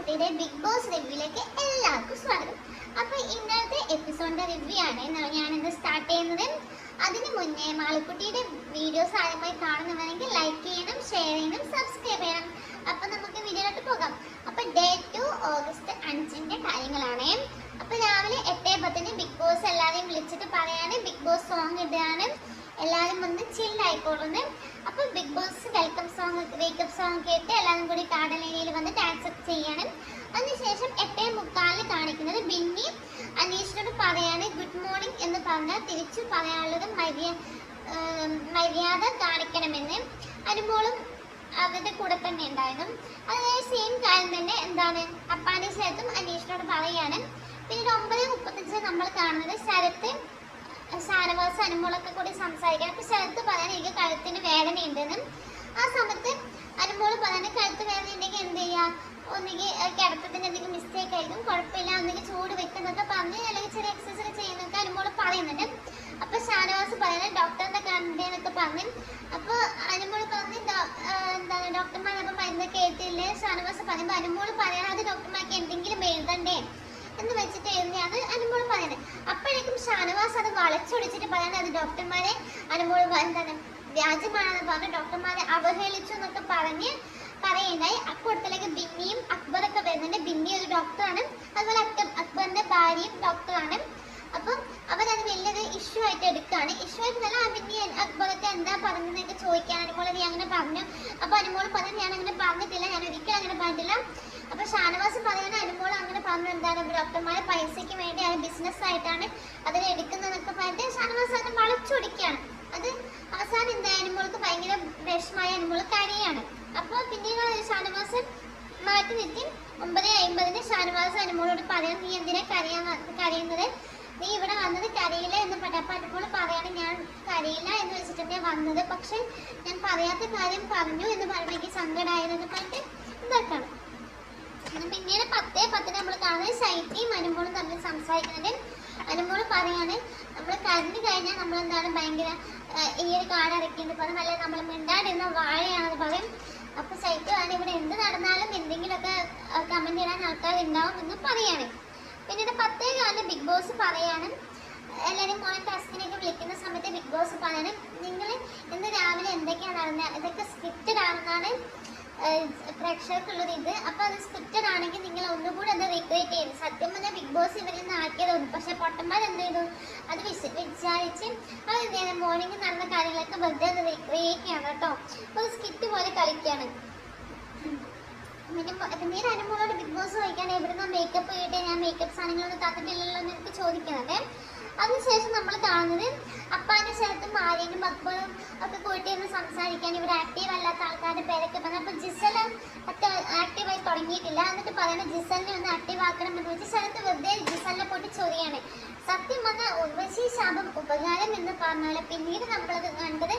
കുട്ടിയുടെ big boss റിവ്യൂയിലേക്ക് എല്ലാവർക്കും സ്വാഗതം. അപ്പൊ ഇന്നത്തെ എപ്പിസോഡിന്റെ റിവ്യൂ ആണ് ഞാനിത് സ്റ്റാർട്ട് ചെയ്യുന്നത്. അതിന് മുന്നേ മാളിക്കുട്ടിയുടെ വീഡിയോസ് ആദ്യമായി കാണുന്നവരെങ്കിൽ ലൈക്ക് ചെയ്യണം ഷെയർ ചെയ്യണം സബ്സ്ക്രൈബ് ചെയ്യണം. അപ്പൊ നമുക്ക് വീഡിയോയിലോട്ട് പോകാം. അപ്പൊ ഡേ ടു ഓഗസ്റ്റ് അഞ്ചിന്റെ കാര്യങ്ങളാണ്. അപ്പൊ രാവിലെ എട്ടേ പത്തിന് ബിഗ് ബോസ് എല്ലാവരെയും വിളിച്ചിട്ട് പറയാണ് ബിഗ് ബോസ് സോങ് ഇടുകയാണ്. എല്ലാവരും വന്ന് ചില്ലായിക്കോളുന്നു അപ്പൊ Bigg Boss welcome song wake up song കേട്ട് എല്ലാവരും കൂടി കാടലേനയിൽ വന്ന് ഡാൻസ് ഒക്കെ ചെയ്യണം. അതിനുശേഷം എട്ടേ മുക്കാലിൽ കാണിക്കുന്നത് ബിന്നി. അനീഷിനോട് പറയാണ് ഗുഡ് മോർണിംഗ് എന്ന് പറഞ്ഞാൽ തിരിച്ചു പറയാനുള്ളത് മര്യ ഏം, മര്യാദ കാണിക്കണമെന്ന്. അനുമോളും അവരുടെ കൂടെ തന്നെ ഉണ്ടായിരുന്നു. അതായത് സെയിം കാര്യം തന്നെ എന്താണ് അപ്പാന്റെ ശരത്തും അനീഷിനോട് പറയാണ്. പിന്നീട് ഒമ്പത് മുപ്പത്തഞ്ച് നമ്മൾ കാണുന്നത് ശരത്ത്. ഷാനവാസ് അനുമോളൊക്കെ കൂടി സംസാരിക്കാം അപ്പൊ ശരത്ത് പറയാൻ എനിക്ക് കഴുത്തിന് വേദനയുണ്ടെന്നും ആ സമയത്ത് അനുമോൾ പറയാൻ കഴുത്ത് വേദന ഉണ്ടെങ്കിൽ എന്ത് ചെയ്യാ? ഒന്നുകിൽ കിടത്തത്തിന് എന്തെങ്കിലും മിസ്റ്റേക്ക് ആയിരിക്കും കുഴപ്പമില്ല ഒന്നുകിൽ ചൂട് വെക്കുന്നൊക്കെ പറഞ്ഞ് അല്ലെങ്കിൽ ചെറിയ എക്സസൈസ് ചെയ്യുന്നൊക്കെ അനുമോൾ പറയുന്നുണ്ട്. അപ്പൊ ഷാനവാസ് പറയുന്നത് ഡോക്ടറിനെ കണ്ടേന്നൊക്കെ പറഞ്ഞു അപ്പൊ അനുമോൾ പറഞ്ഞ് എന്താണ് ഡോക്ടർമാരൊക്കെ മരുന്ന് കേട്ടില്ലേ ഷാനവാസ് പറയുമ്പോൾ അനുമോൾ പറയാൻ അത് ഡോക്ടർമാർക്ക് എന്തെങ്കിലും എഴുതണ്ടേ എന്ന് വെച്ചിട്ട് എഴുതിയാണ് ഷാനവാസ് അത് വളച്ചൊടിച്ചിട്ട് പറയാൻ അത് ഡോക്ടർമാരെ അനുഭവം എന്താണ് വ്യാജമാണെന്ന് പറഞ്ഞ് ഡോക്ടർമാരെ അവഹേളിച്ചു എന്നൊക്കെ പറഞ്ഞ് പറയുണ്ടായി അക്കൂട്ടത്തിലേക്ക് ബിന്നിയും അക്ബറൊക്കെ വരുന്നുണ്ട്. ബിന്നി ഒരു ഡോക്ടറാണ്. അതുപോലെ അക്ബർ അക്ബറിന്റെ ഭാര്യയും ഡോക്ടറാണ്. അപ്പം അവരത് വലിയൊരു ഇഷ്യൂ ആയിട്ട് എടുക്കുകയാണ്. ഇഷ്യൂ ആയിട്ട് നല്ല ബിന്നി അക്ബറൊക്കെ എന്താ പറഞ്ഞതെന്നൊക്കെ ചോദിക്കാൻ അനുമോളെ നീ അങ്ങനെ പറഞ്ഞു. അപ്പൊ അനുമോൾ പറഞ്ഞു ഞാൻ അങ്ങനെ പറഞ്ഞിട്ടില്ല. ഞാൻ ഒരിക്കലും അങ്ങനെ പറഞ്ഞിട്ടില്ല. അപ്പൊ ഷാനവാസ് പറയുന്ന അനുമോൾ അങ്ങനെ പറഞ്ഞു എന്താണ് ഡോക്ടർമാരെ പൈസയ്ക്ക് വേണ്ടി അത് ബിസിനസ് ആയിട്ടാണ് അതിനെ എടുക്കുന്നതെന്നൊക്കെ പറഞ്ഞിട്ട് ഷാനവാസ് അതിനെ വളച്ചൊടിക്കുകയാണ് അത് അവസാനം എന്താ അനുമോൾക്ക് ഭയങ്കര വിഷമായ അനുമോൾ കരയാണ്. അപ്പോൾ പിന്നീട് ഷാനവാസ് മാറ്റി നിർത്തി. ഒമ്പത് അമ്പതിന് ഷാനവാസ് അനുമോളോട് പറയാം നീ എന്തിനാ കരയാൻ വ- കരയുന്നത്? നീ ഇവിടെ വന്നത് കരയില്ല എന്ന് പറഞ്ഞു അപ്പൊ അനുമോൾ പറയാണ് ഞാൻ കരയില്ല എന്ന് വെച്ചിട്ട് വന്നത്. പക്ഷെ ഞാൻ പറയാത്ത കാര്യം പറഞ്ഞു എന്ന് പറയുമ്പോൾ എനിക്ക് സങ്കടമായതെന്ന് പറഞ്ഞിട്ട് ഇതാക്കാണ്. പിന്നീട് പത്തേ പത്തിന് നമ്മൾ കാണുന്നത് ശൈത്യം അനുമോളും തമ്മിൽ സംസാരിക്കുന്നുണ്ട് അനുമോൾ പറയാണ് നമ്മൾ കരഞ്ഞു കഴിഞ്ഞാൽ നമ്മൾ എന്താണ് ഭയങ്കര ഈ ഒരു കാട് അടയ്ക്കുന്നത് പറയും. അല്ലെങ്കിൽ നമ്മൾ മിണ്ടാണ്ടിരുന്ന വാഴയാണെന്ന് പറയും. അപ്പൊ ശൈത്യമാണ് ഇവിടെ എന്ത് നടന്നാലും എന്തെങ്കിലുമൊക്കെ കമന്റ് ഇടാൻ ആൾക്കാർ ഉണ്ടാവും എന്ന് പറയാണ്. പിന്നീട് പത്തേ കാലം ബിഗ് ബോസ് പറയാണ് എല്ലാവരും മോനെ ടാസ്കിനൊക്കെ വിളിക്കുന്ന സമയത്ത് ബിഗ് ബോസ് പറയാനും നിങ്ങൾ ഇന്ന് രാവിലെ എന്തൊക്കെയാണ് നടന്നത് ഇതൊക്കെ സ്ക്രിപ്റ്റഡ് ആണെന്നാണ് പ്രേക്ഷകർക്കുള്ളത് ഇത്. അപ്പൊ അത് സ്ക്രിപ്റ്റഡ് ആണെങ്കിൽ നിങ്ങൾ ഒന്നുകൂടെ അത് റീക്രിയേറ്റ് ചെയ്തു സത്യം പറഞ്ഞാൽ ബിഗ് ബോസ് ഇവരിൽ നിന്ന് ആക്കിയതുണ്ട് പക്ഷെ പൊട്ടന്മാർ എന്ത് ചെയ്തു? അത് വിചാരിച്ച് അത് എന്ത് മോർണിംഗ് നടന്ന കാര്യങ്ങളൊക്കെ വെറുതെ അത് റീക്രിയേറ്റ് കേട്ടോ. അപ്പൊ സ്കിറ്റ് പോലെ കളിക്കുകയാണ് പിന്നെ പിന്നീട് അനുമോളോട് ബിഗ് ബോസ് വഹിക്കാൻ എവിടെ നിന്നാ മേക്കപ്പ് കിട്ടിയ? ഞാൻ മേക്കപ്പ് സാധനങ്ങളൊന്നും തന്നിട്ടില്ലല്ലോ എന്ന് എനിക്ക് ചോദിക്കുന്നത് അതിനുശേഷം നമ്മൾ കാണുന്നത് അപ്പാന്റെ സ്ഥലത്തും ആരെങ്കിലും അക്ബറും ഒക്കെ കൂട്ടിയിരുന്ന് സംസാരിക്കാൻ ഇവിടെ ആക്റ്റീവ് അല്ലാത്ത ആൾക്കാരുടെ പേരൊക്കെ പറഞ്ഞു. അപ്പം ജിസല ആക്റ്റീവായി തുടങ്ങിയിട്ടില്ല. എന്നിട്ട് പറയുന്നത് ജിസലിനെ ഒന്ന് ആക്റ്റീവ് ആക്കണം എന്ന് വെച്ച് ശരത്ത് വെറുതെ ജിസലിനെ പോയിട്ട് ചൊറിയാണ്. സത്യം പറഞ്ഞാൽ ഉർവശി ശാപം ഉപകാരം എന്ന് പറഞ്ഞാൽ പിന്നീട് നമ്മളത് കണ്ടത്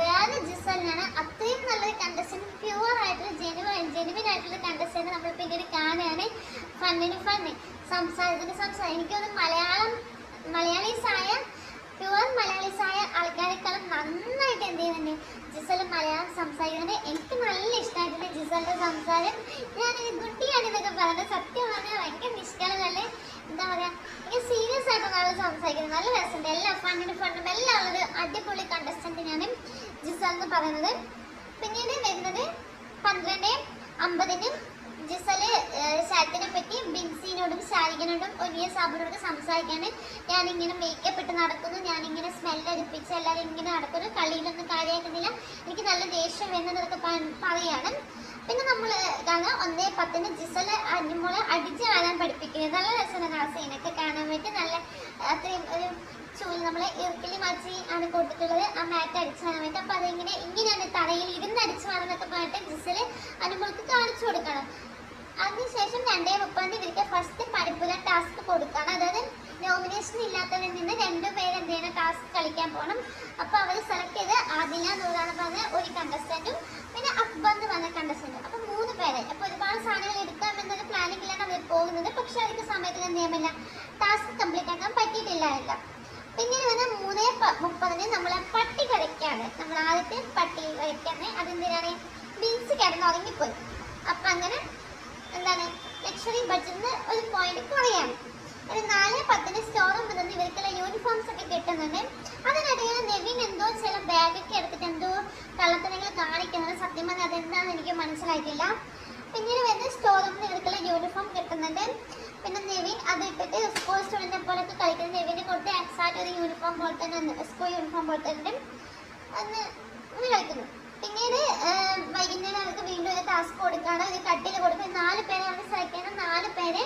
വേറെ ജിസലിനാണ്. അത്രയും നല്ലൊരു കണ്ടസ്റ്റൻ പ്യുവർ ആയിട്ടുള്ള ജെനുവൻ ജെനുവിൻ ആയിട്ടുള്ള കണ്ടസ്റ്റൻ നമ്മൾ പിന്നീട് കാണുകയാണ്. ഫണ്ണിന് ഫണ്ണ് സംസാരത്തിന് സംസാരം. എനിക്കൊന്ന് മലയാളം മലയാളീസായ പ്യുവർ മലയാളീസായ ആൾക്കാരെക്കാളും നന്നായിട്ട് എന്ത് ചെയ്യുന്നുണ്ട്? ജിസൽ മലയാളം സംസാരിക്കുന്നത് എനിക്ക് നല്ല ഇഷ്ടമായിട്ടുണ്ട് ജിസലിന്റെ സംസാരം. ഞാൻ കുട്ടിയാണ് എന്നൊക്കെ പറയുന്നത് സത്യം പറഞ്ഞാൽ ഭയങ്കര നല്ല എന്താ പറയുക എനിക്ക് സീരിയസ് ആയിട്ട് നല്ല സംസാരിക്കുന്നത് നല്ല രസമുണ്ട്. എല്ലാ ഫണ്ണിനും ഫണ്ടും എല്ലാം ഉള്ളത് അടിപൊളി കണ്ടസ്റ്റന്റിനാണ് ജിസൽ എന്ന് പറയുന്നത്. പിന്നീട് വരുന്നത് പന്ത്രണ്ട് അമ്പതിന് ജിസൽ ശരത്തിനെ പറ്റി ബിൻസിനോടും ശാരികനോടും ഒനിയ സാബിനോടും സംസാരിക്കാൻ ഞാനിങ്ങനെ മേക്കപ്പ് ഇട്ട് നടക്കുന്നു. ഞാനിങ്ങനെ സ്മെല്ലടിപ്പിച്ച് എല്ലാവരും ഇങ്ങനെ നടക്കുന്നു. കളിയിലൊന്നും കാര്യമാക്കുന്നില്ല എനിക്ക് നല്ല ദേഷ്യം വേണമെന്നൊക്കെ പറയുകയാണ് പിന്നെ നമ്മൾ കാണാം ഒന്നേ പത്തിന് ജിസൽ അനിമോളെ അടിച്ച് കാണാൻ പഠിപ്പിക്കുന്നത്. നല്ല രസമാണ് ആ സീനൊക്കെ കാണാൻ വേണ്ടി. നല്ല അത്രയും ഒരു ചൂൽ നമ്മൾ ഇറുക്കിലി മാച്ചി ആണ് കൊടുത്തിട്ടുള്ളത്. ആ മാറ്റ് അടിച്ചു കാണാൻ വേണ്ടി. അപ്പോൾ അതിങ്ങനെ ഇങ്ങനെയാണ് തറയിൽ ഇരുന്ന് അടിച്ചു കാണുന്നൊക്കെ പറഞ്ഞിട്ട് ജിസൽ അനുമോൾക്ക് കാണിച്ചു കൊടുക്കണം. അതിനുശേഷം രണ്ടേ മുപ്പതിന് ഇവർക്ക് ഫസ്റ്റ് പഠിപ്പുര ടാസ്ക് കൊടുക്കണം. അതായത് നോമിനേഷൻ ഇല്ലാത്തവരിൽ നിന്ന് രണ്ടുപേര് എന്ത് ചെയ്യണം? ടാസ്ക് കളിക്കാൻ പോകണം അപ്പോൾ അവർ സെലക്ട് ചെയ്ത് ആദില നൂറാണ് പറഞ്ഞ ഒരു കണ്ടസ്റ്റന്റും പിന്നെ അക്ബർ എന്ന് പറഞ്ഞ കണ്ടസ്റ്റന്റും അപ്പൊ മൂന്ന് പേരെ. അപ്പൊ ഒരുപാട് സാധനങ്ങൾ എടുക്കാം എന്നൊരു പ്ലാനിംഗ് ഇല്ലാണ്ട് അവർ പോകുന്നത്. പക്ഷെ അവർക്ക് സമയത്തിന് നിയമമില്ല ടാസ്ക് കംപ്ലീറ്റ് ആക്കാൻ പറ്റിയിട്ടില്ലായില്ല പിന്നീട് വന്ന മൂന്നേ മുപ്പതിന് നമ്മൾ പട്ടി കളിക്കാണ്. നമ്മൾ ആദ്യത്തെ പട്ടി കളിക്കാണ്. അതെന്തിനാണ്? ബീൻസ് കിടന്ന് ഉറങ്ങിപ്പോയി അപ്പൊ അങ്ങനെ പോയിന്റ് കുറയാണ് ഒരു നാല് പത്തിന് സ്റ്റോർ റൂമിൽ നിന്ന് ഇവർക്കുള്ള യൂണിഫോംസ് ഒക്കെ കിട്ടുന്നുണ്ട്. അതിനിടയിൽ നെവിൻ എന്തോ ചില ബാഗൊക്കെ എടുത്തിട്ട് എന്തോ കള്ളത്തരങ്ങൾ കാണിക്കുന്നത്. സത്യം പറഞ്ഞാൽ അതെന്താണെന്ന് എനിക്ക് മനസ്സിലായിട്ടില്ല. പിന്നീട് വരുന്ന സ്റ്റോറും ഇവർക്കുള്ള യൂണിഫോം കിട്ടുന്നുണ്ട്. പിന്നെ നെവിൻ അത് ഇട്ടിട്ട് സ്കൂൾ സ്റ്റുഡന്റിനെ പോലൊക്കെ കളിക്കുന്ന നെവിനെ കൊടുത്ത് എക്സാക്ട് ഒരു യൂണിഫോം പോലെ തന്നെ സ്കൂൾ യൂണിഫോം പോലെ തന്നെ അന്ന് അങ്ങനെ കളിക്കുന്നു. പിന്നീട് വൈകുന്നേരം അവർക്ക് വീണ്ടും ഒരു ടാസ്ക് കൊടുക്കുകയാണ്. ഒരു കട്ടിൽ കൊടുക്കുക നാല് പേരെ അവർ സെലക്ട് ചെയ്യുന്ന. നാല് പേരെ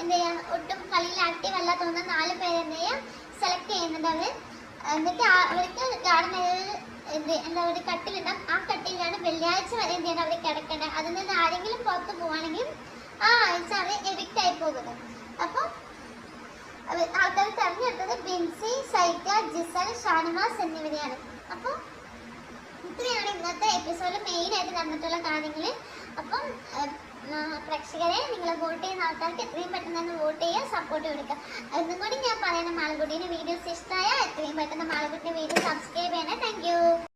എന്ത് ചെയ്യുക ഒട്ടും കളിയിൽ ആക്റ്റീവ് അല്ല തോന്നുന്ന നാല് പേരെ എന്ത് ചെയ്യുക സെലക്ട് ചെയ്യുന്നുണ്ട് അവർ എന്നിട്ട് അവർക്ക് ഗാർഡൻ എന്ത് ഒരു കട്ടിലുണ്ടാവും. ആ കട്ടിലാണ് വെള്ളിയാഴ്ച വരെ എന്ത് ചെയ്യണം അവർ കിടക്കേണ്ടത്. അതിൽ നിന്ന് ആരെങ്കിലും പുറത്ത് പോവാണെങ്കിൽ ആ ആഴ്ച അവർ എവിക്റ്റ് ആയി പോകുന്നത് അപ്പോൾ ആൾക്കാർ തെരഞ്ഞെടുത്തത് ബിൻസി സൈക്ക ജിസൽ ഷാനുമാസ് എന്നിവരെയാണ്. അപ്പോൾ ഇത്രയാണ് ഇന്നത്തെ എപ്പിസോഡിൽ മെയിനായിട്ട് നടന്നിട്ടുള്ള കാര്യങ്ങൾ അപ്പം പ്രേക്ഷകരെ നിങ്ങൾ വോട്ട് ചെയ്യുന്ന ആൾക്കാർക്ക് എത്രയും പെട്ടെന്ന് തന്നെ വോട്ട് ചെയ്യുക സപ്പോർട്ട് കൊടുക്കുക. എന്നും കൂടി ഞാൻ പറയുന്ന മാളകുട്ടീന്റെ വീഡിയോസ് ഇഷ്ടമായ എത്രയും പെട്ടെന്ന് മാളകുട്ടിന്റെ വീഡിയോ സബ്സ്ക്രൈബ് ചെയ്യണേ. താങ്ക്